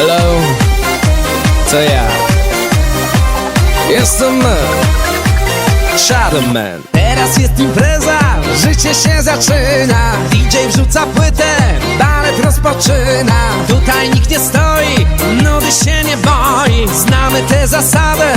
Hello, To ja? Jestem man Shadow Man. Teraz jest impreza, życie się zaczyna. DJ wrzuca płytę, balet rozpoczyna. Tutaj nikt nie stoi, nudy się nie boi. Znamy tę zasadę,